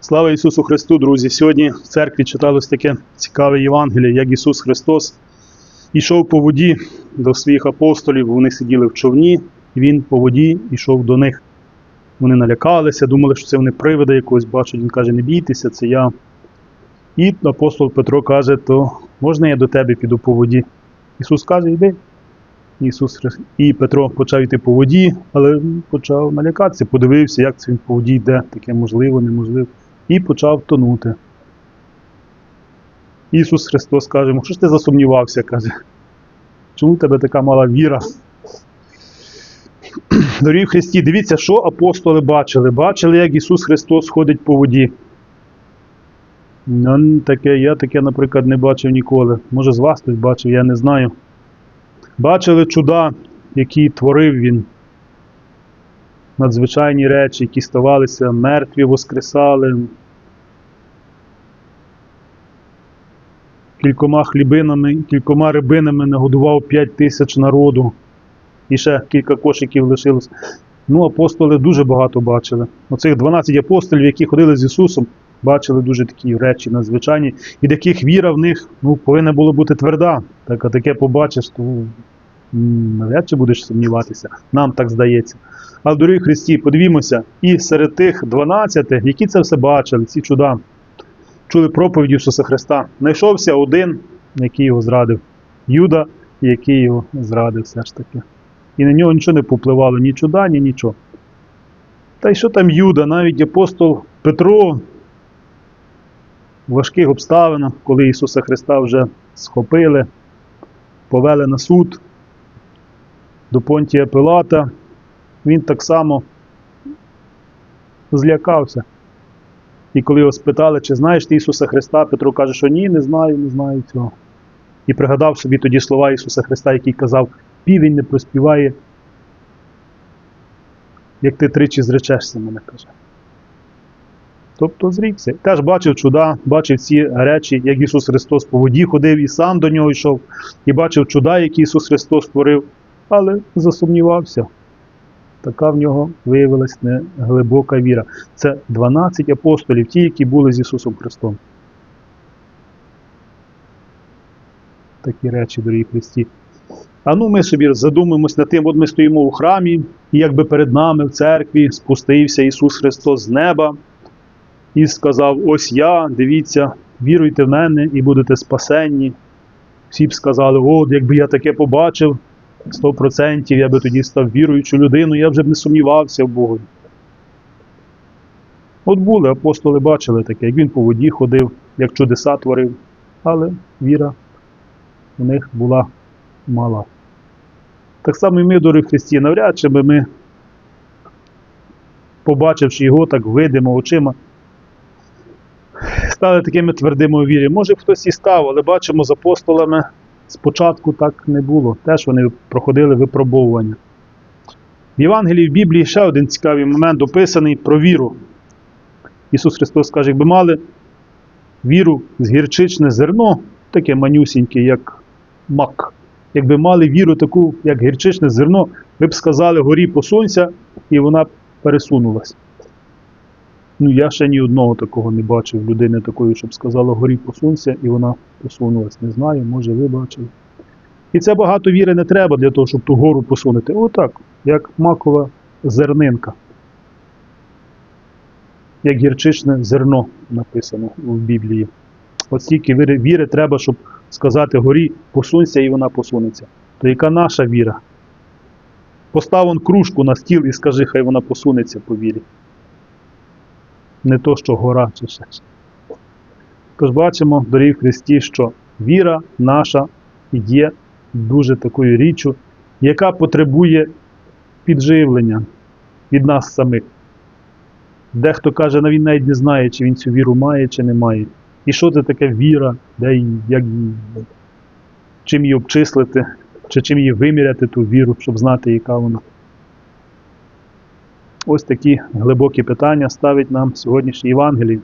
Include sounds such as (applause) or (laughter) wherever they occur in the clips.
Слава Ісусу Христу, друзі! Сьогодні в церкві читалось таке цікаве Євангеліє, як Ісус Христос йшов по воді до своїх апостолів, вони сиділи в човні, і Він по воді йшов до них. Вони налякалися, думали, що це вони привида якогось бачать. Він каже, не бійтеся, це я. І апостол Петро каже, то можна я до тебе піду по воді? Ісус каже, йди. Ісус І Петро почав йти по воді, але почав налякатися, подивився, як це він по воді йде, таке можливо, неможливо, і почав тонути. Ісус Христос каже йому, що ж ти засумнівався? каже. Чому в тебе така мала віра? (clears throat) Дорогі в Христі, дивіться, що апостоли бачили. Бачили, як Ісус Христос ходить по воді. Ну, таке, я таке, наприклад, не бачив ніколи. Може, з вас хтось бачив, я не знаю. Бачили чуда, які творив він. Надзвичайні речі, які ставалися, мертві воскресали. Кількома хлібинами, кількома рибинами нагодував 5 тисяч народу. І ще кілька кошиків лишилось. Ну, апостоли дуже багато бачили. Оцих 12 апостолів, які ходили з Ісусом, бачили дуже такі речі надзвичайні, від яких віра в них ну, повинна була бути тверда. Так, а таке побачиш, то навряд чи будеш сумніватися. Нам так здається. Але, дорогі Христі, подивімося, і серед тих 12, які це все бачили, ці чуда, чули проповіді Ісуса Христа, знайшовся один, який його зрадив, Юда, який його зрадив все ж таки. І на нього нічого не попливало, ні чуда, ні нічого. Та й що там Юда, навіть апостол Петро в важких обставинах, коли Ісуса Христа вже схопили, повели на суд до Понтія Пилата, він так само злякався. І коли його спитали, чи знаєш ти Ісуса Христа, Петро каже, що ні, не знаю, не знаю цього. І пригадав собі тоді слова Ісуса Христа, який казав, півень не проспіває, як ти тричі зречешся, мене каже. Тобто зрікся. Теж бачив чуда, бачив ці речі, як Ісус Христос по воді ходив і сам до нього йшов, і бачив чуда, які Ісус Христос створив, але засумнівався. Така в нього виявилась неглибока віра. Це 12 апостолів, ті, які були з Ісусом Христом. Такі речі, дорогі Христі. А ну ми собі задумаємось над тим, от ми стоїмо у храмі, і якби перед нами в церкві спустився Ісус Христос з неба і сказав: Ось я, дивіться, віруйте в мене і будете спасенні. Всі б сказали, от, якби я таке побачив, 100% я би тоді став віруючою людиною, я вже б не сумнівався в Богові. От були, апостоли бачили таке, як він по воді ходив, як чудеса творив, але віра у них була мала. Так само і ми, дорогі Христі, навряд чи би ми, побачивши його так видимо очима, стали такими твердими у вірі. Може, хтось і став, але бачимо з апостолами спочатку так не було. Теж вони проходили випробовування. В Євангелії в Біблії ще один цікавий момент описаний про віру. Ісус Христос каже, якби мали віру з гірчичне зерно, таке манюсіньке, як мак. Якби мали віру таку, як гірчичне зерно, ви б сказали горі посунься, і вона пересунулась. Ну, я ще ні одного такого не бачив, людини такої, щоб сказала горі посунься, і вона посунулась. Не знаю, може ви бачили. І це багато віри не треба для того, щоб ту гору посунути. Отак, як макова зернинка. Як гірчичне зерно написано в Біблії. От стільки віри, віри треба, щоб сказати горі, посунься і вона посунеться. То яка наша віра? Постав он кружку на стіл і скажи, хай вона посунеться по вірі. Не то, що гора чи ще. Тож бачимо, дорогі в Христі, що віра наша є дуже такою річчю, яка потребує підживлення від нас самих. Дехто каже, «Ну, він навіть не знає, чи він цю віру має, чи не має. І що це таке віра, де як чим її обчислити, чи чим її виміряти ту віру, щоб знати, яка вона. Ось такі глибокі питання ставить нам сьогоднішній Євангелій.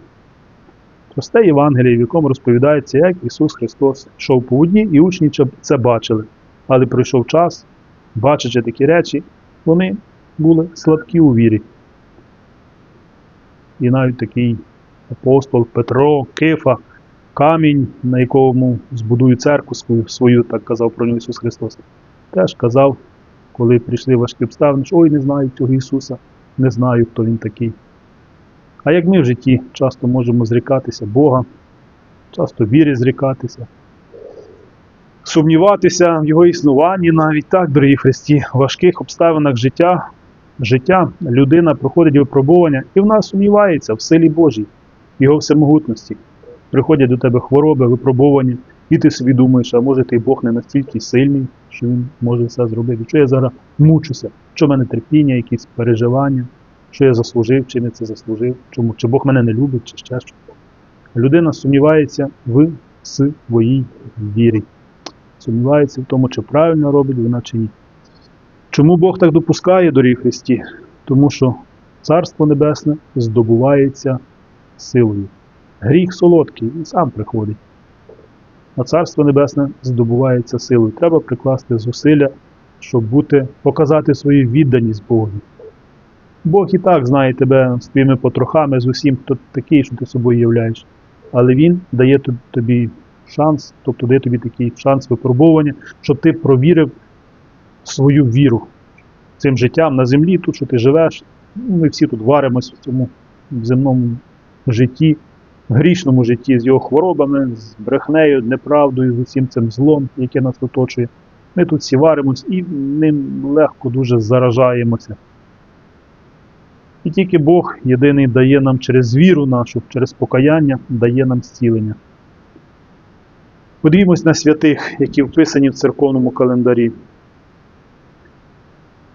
Просте Євангеліє, в якому розповідається, як Ісус Христос йшов по воді, і учні це бачили. Але пройшов час, бачачи такі речі, вони були слабкі у вірі. І навіть такий апостол Петро, Кифа, камінь, на якому збудую церкву свою, свою, так казав про нього Ісус Христос. Теж казав, коли прийшли важкі обставини, що ой, не знаю цього Ісуса, не знаю, хто Він такий. А як ми в житті часто можемо зрікатися Бога, часто вірі зрікатися, сумніватися в Його існуванні навіть так, дорогі Христі, в важких обставинах життя, життя людина проходить випробування і вона сумнівається в силі Божій, в Його всемогутності. Приходять до тебе хвороби, випробування, і ти собі думаєш, а може ти Бог не настільки сильний, що він може все зробити. Що я зараз мучуся, що в мене терпіння, якісь переживання, що я заслужив, чи не це заслужив, чому, чи Бог мене не любить, чи ще що. Людина сумнівається в своїй вірі. Сумнівається в тому, чи правильно робить вона чи ні. Чому Бог так допускає, доріг Христі? Тому що Царство Небесне здобувається силою. Гріх солодкий, він сам приходить. А Царство Небесне здобувається силою. Треба прикласти зусилля, щоб бути, показати свою відданість Богу. Бог і так знає тебе з твоїми потрохами, з усім, хто такий, що ти собою являєш. Але Він дає тобі шанс, тобто дає тобі такий шанс випробування, щоб ти провірив свою віру цим життям на землі, тут, що ти живеш. Ну, Ми всі тут варимось в цьому земному житті, грішному житті з його хворобами, з брехнею, неправдою, з усім цим злом, яке нас оточує. Ми тут всі варимось і ним легко дуже заражаємося. І тільки Бог єдиний дає нам через віру нашу, через покаяння, дає нам зцілення. Подивімось на святих, які вписані в церковному календарі.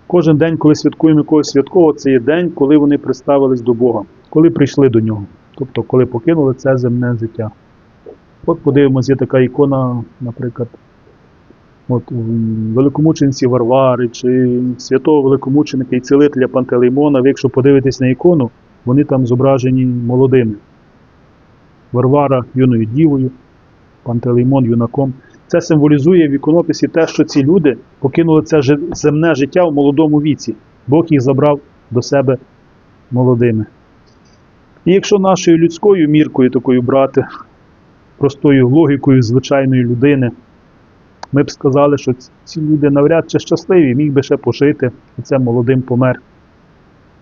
Кожен день, коли святкуємо якогось святкового, це є день, коли вони представились до Бога, коли прийшли до нього, тобто коли покинули це земне життя. От подивимось, є така ікона, наприклад, от, м, великомучениці Варвари чи святого великомученика і цілителя Пантелеймона. Ви, якщо подивитесь на ікону, вони там зображені молодими. Варвара юною дівою, Пантелеймон юнаком. Це символізує в іконописі те, що ці люди покинули це земне життя в молодому віці. Бог їх забрав до себе молодими. І якщо нашою людською міркою такою брати, простою логікою звичайної людини, ми б сказали, що ці люди навряд чи щасливі, міг би ще пожити, і це молодим помер.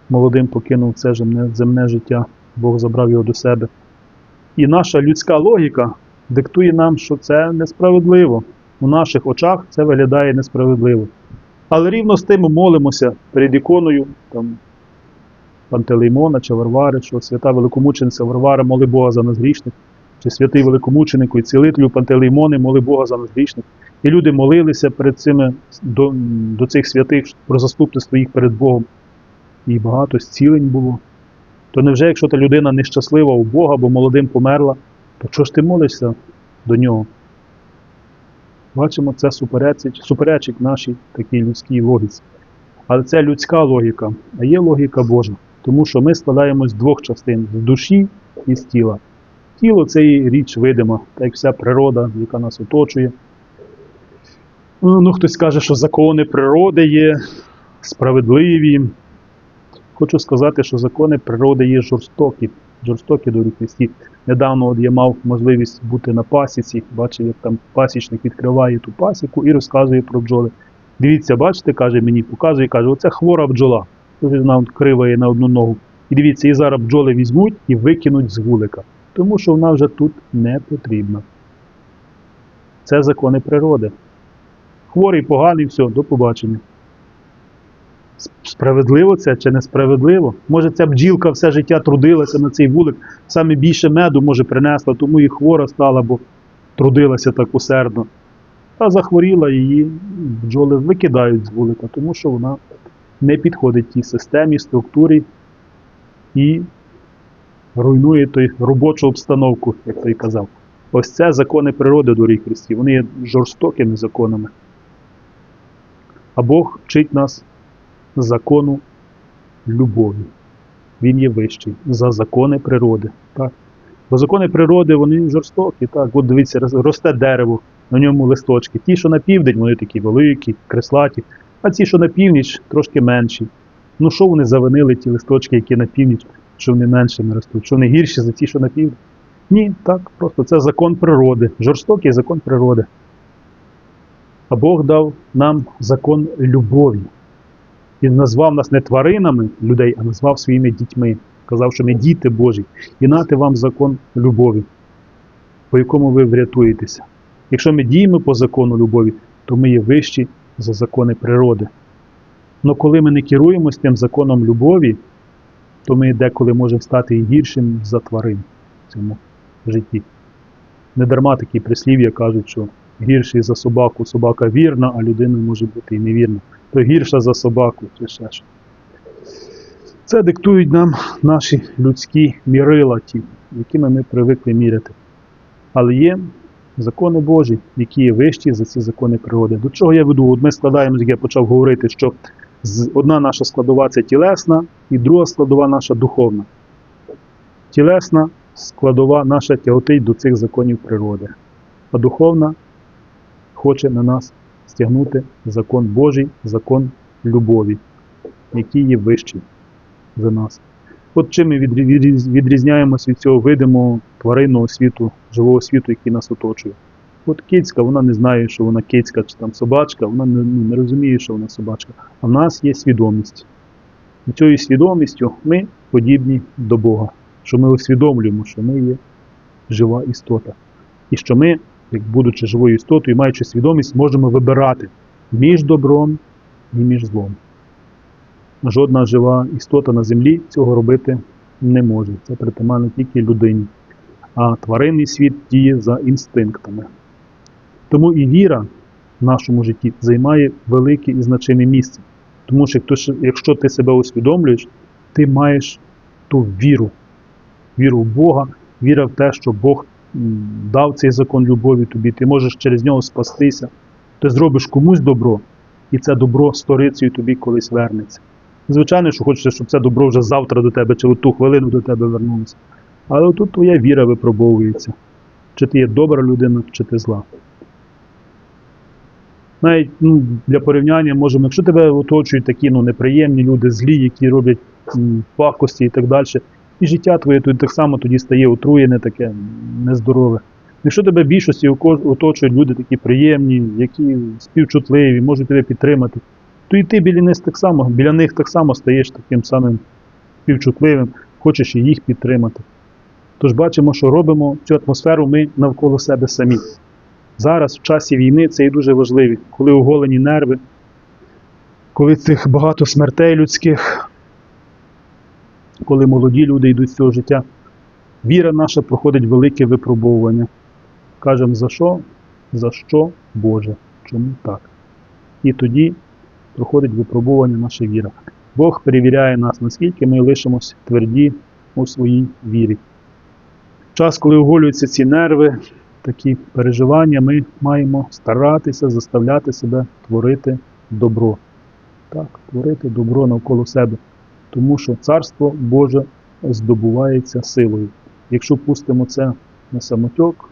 Молодим покинув це земне, життя, Бог забрав його до себе. І наша людська логіка диктує нам, що це несправедливо. У наших очах це виглядає несправедливо. Але рівно з тим молимося перед іконою там, Пантелеймона чи Варвари, що свята великомучениця Варвара моли Бога за нас грішних, чи святий великомученику і цілителю Пантелеймони моли Бога за нас грішних. І люди молилися перед цими до, до цих святих про заступництво їх перед Богом. І багато зцілень було. То невже, якщо та людина нещаслива у Бога, бо молодим померла, то чого ж ти молишся до нього? Бачимо, це суперечить нашій такій людській логіці. Але це людська логіка, а є логіка Божа. Тому що ми складаємось з двох частин з душі і з тіла. Тіло це і річ видима, як вся природа, яка нас оточує. Ну, ну, хтось каже, що закони природи є справедливі. Хочу сказати, що закони природи є жорстокі, жорстокі до Христі. Недавно от я мав можливість бути на пасіці, бачив, як там пасічник відкриває ту пасіку і розказує про бджоли. Дивіться, бачите, каже мені, показує, каже, оце хвора бджола. Вона от криває на одну ногу. І дивіться, і зараз бджоли візьмуть і викинуть з вулика, тому що вона вже тут не потрібна. Це закони природи. Хворий, поганий, все, до побачення. Справедливо це чи несправедливо? Може, ця бджілка все життя трудилася на цей вулик, саме більше меду може принесла, тому і хвора стала, бо трудилася так усердно. Та захворіла її бджоли викидають з вулика, тому що вона не підходить тій системі, структурі і руйнує той робочу обстановку, як той казав. Ось це закони природи, дорогі Христі. Вони є жорстокими законами. А Бог вчить нас закону любові. Він є вищий за закони природи. Так? Бо закони природи вони жорстокі. Так? От дивіться, росте дерево, на ньому листочки. Ті, що на південь, вони такі великі, креслаті, а ті, що на північ, трошки менші. Ну що вони завинили, ті листочки, які на північ? що вони меншими ростуть, що вони гірші за ті, що на півдні. Ні, так, просто це закон природи, жорстокий закон природи. А Бог дав нам закон любові. Він назвав нас не тваринами людей, а назвав своїми дітьми. Казав, що ми діти Божі. І нати вам закон любові, по якому ви врятуєтеся. Якщо ми діємо по закону любові, то ми є вищі за закони природи. Але коли ми не керуємось тим законом любові, то ми деколи можемо стати і гіршим за тварин в цьому житті. Не дарма такі прислів'я кажуть, що гірший за собаку собака вірна, а людина може бути і невірна. То гірша за собаку, чи ще що. Це диктують нам наші людські мірила, ті, якими ми привикли міряти. Але є закони Божі, які є вищі за ці закони природи. До чого я веду? От ми складаємо, як я почав говорити, що одна наша складова це тілесна, і друга складова наша духовна. Тілесна складова наша тяготить до цих законів природи, а духовна хоче на нас стягнути закон Божий, закон любові, який є вищий за нас. От чим ми відрізняємося від цього видимого тваринного світу, живого світу, який нас оточує. От кицька, вона не знає, що вона кицька чи там собачка, вона не, ну, не розуміє, що вона собачка. А в нас є свідомість. І цією свідомістю ми подібні до Бога, що ми усвідомлюємо, що ми є жива істота. І що ми, як будучи живою істотою, маючи свідомість, можемо вибирати між добром і між злом. Жодна жива істота на землі цього робити не може. Це притаманно тільки людині. А тваринний світ діє за інстинктами. Тому і віра в нашому житті займає велике і значиме місце. Тому що якщо, ти себе усвідомлюєш, ти маєш ту віру, віру в Бога, віра в те, що Бог дав цей закон любові тобі, ти можеш через нього спастися. Ти зробиш комусь добро, і це добро сторицею тобі колись вернеться. Звичайно, що хочеться, щоб це добро вже завтра до тебе чи в ту хвилину до тебе вернулося. Але тут твоя віра випробовується. Чи ти є добра людина, чи ти зла. Навіть ну, для порівняння можемо, якщо тебе оточують такі ну, неприємні люди, злі, які роблять м, пакості і так далі, і життя твоє тоді так само тоді стає отруєне, таке нездорове. Якщо тебе більшості оточують люди такі приємні, які співчутливі, можуть тебе підтримати, то і ти біля них так само, біля них так само стаєш таким самим співчутливим, хочеш і їх підтримати. Тож бачимо, що робимо цю атмосферу ми навколо себе самі. Зараз, в часі війни, це і дуже важливо, коли оголені нерви, коли цих багато смертей людських, коли молоді люди йдуть з цього життя, віра наша проходить велике випробовування. Кажемо, за що? За що Боже? Чому так? І тоді проходить випробування наша віра. Бог перевіряє нас, наскільки ми лишимось тверді у своїй вірі. Час, коли оголюються ці нерви, такі переживання, ми маємо старатися заставляти себе творити добро. Так, творити добро навколо себе. Тому що Царство Боже здобувається силою. Якщо пустимо це на самотьок,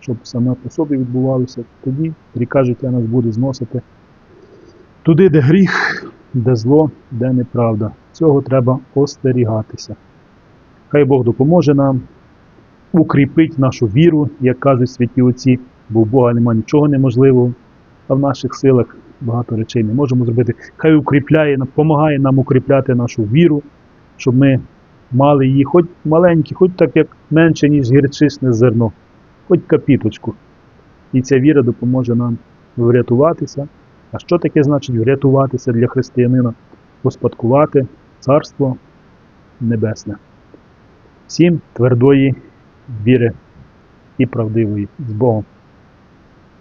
щоб саме по собі відбувалося, тоді ріка життя нас буде зносити туди, де гріх, де зло, де неправда. Цього треба остерігатися. Хай Бог допоможе нам, укріпить нашу віру, як кажуть святі отці, бо в Бога немає нічого неможливого, а в наших силах багато речей не можемо зробити. Хай укріпляє, допомагає нам укріпляти нашу віру, щоб ми мали її хоч маленькі, хоч так як менше, ніж гірчисне зерно, хоч капіточку. І ця віра допоможе нам врятуватися. А що таке значить врятуватися для християнина? Успадкувати Царство Небесне. Всім твердої віри і правдивої з Богом.